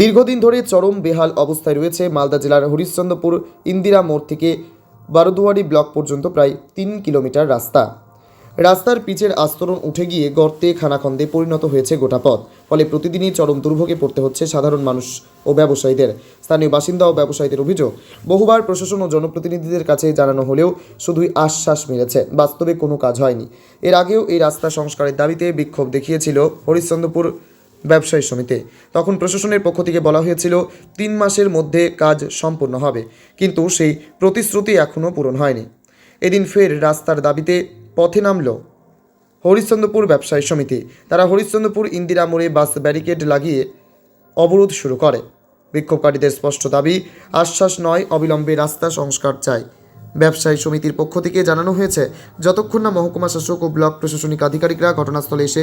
দীর্ঘদিন ধরে চরম বেহাল অবস্থায় রয়েছে মালদা জেলার হরিশ্চন্দ্রপুর ইন্দিরা মোড় থেকে বারোদুয়ারি ব্লক পর্যন্ত প্রায় তিন কিলোমিটার রাস্তা। রাস্তার পিচের আস্তরণ উঠে গিয়ে গর্তে খানাখন্দে পরিণত হয়েছে গোটা পথ। ফলে প্রতিদিনই চরম দুর্ভোগে পড়তে হচ্ছে সাধারণ মানুষ ও ব্যবসায়ীদের। স্থানীয় বাসিন্দা ও ব্যবসায়ীদের অভিযোগ, বহুবার প্রশাসন ও জনপ্রতিনিধিদের কাছে জানানো হলেও শুধুই আশ্বাস মিলেছে বাস্তবে কোনো কাজ হয়নি। এর আগেও এই রাস্তা সংস্কারের দাবিতে বিক্ষোভ দেখিয়েছিল হরিশ্চন্দ্রপুর ব্যবসায়ী সমিতি। তখন প্রশাসনের পক্ষ থেকে বলা হয়েছিল, তিন মাসের মধ্যে কাজ সম্পূর্ণ হবে, কিন্তু সেই প্রতিশ্রুতি এখনও পূরণ হয়নি। এদিন ফের রাস্তার দাবিতে পথে নামল হরিশ্চন্দ্রপুর ব্যবসায়ী সমিতি। তারা হরিশ্চন্দ্রপুর ইন্দিরা মোড়ে বাস ব্যারিকেড লাগিয়ে অবরোধ শুরু করে। বিক্ষোভকারীদের স্পষ্ট দাবি, আশ্বাস নয়, অবিলম্বে রাস্তা সংস্কার চায় ব্যবসায়ী সমিতির পক্ষ থেকে জানানো হয়েছে, যতক্ষণ না মহকুমা শাসক ও ব্লক প্রশাসনিক আধিকারিকরা ঘটনাস্থলে এসে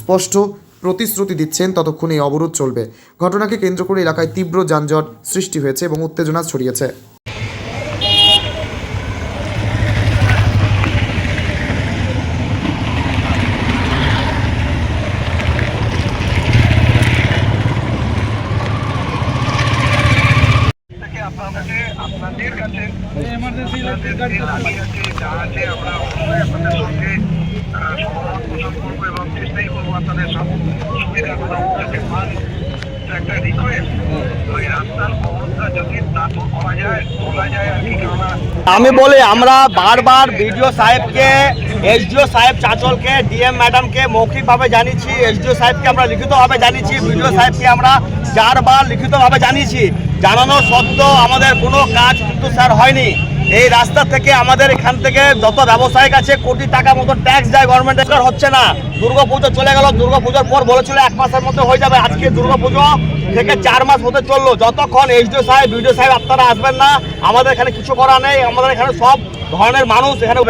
স্পষ্ট প্রতিশ্রুতি দিচ্ছেন ততক্ষণ এই অবরোধ চলবে। ঘটনাকে কেন্দ্র করে এলাকায় তীব্র যানজট সৃষ্টি হয়েছে এবং উত্তেজনা ছড়িয়েছে। কাছে, আপনাদের দাবি যা আছে আমরা আপনাদের সঙ্গে আমি বলি, আমরা বারবার বিডিও সাহেবকে, এসডিও সাহেব চাঁচলকে, ডিএম ম্যাডামকে মৌখিকভাবে জানিয়েছি, এসডিও সাহেবকে আমরা লিখিতভাবে জানিয়েছি, বিডিও সাহেবকে আমরা চারবার লিখিতভাবে জানিয়েছি। জানানো সত্ত্বেও আমাদের কোনো কাজ কিন্তু স্যার হয়নি। এই রাস্তা থেকে আমাদের এখান থেকে যত ব্যবসায়িক আছে, কোটি টাকা মতো ট্যাক্স যায় গভর্নমেন্টের হচ্ছে না। দুর্গাপুজো চলে গেল দুর্গাপুজোর পর বলেছিল এক মাসের মধ্যে হয়ে যাবে। আজকে দুর্গাপুজো থেকে চার মাস হতে চলল। যতক্ষণ এইচডিও সাহেব বিডিও সাহেব আপনারা আসবেন না, আমাদের এখানে কিছু করা নেই। আমাদের এখানে সব ধরনের মানুষ এখানে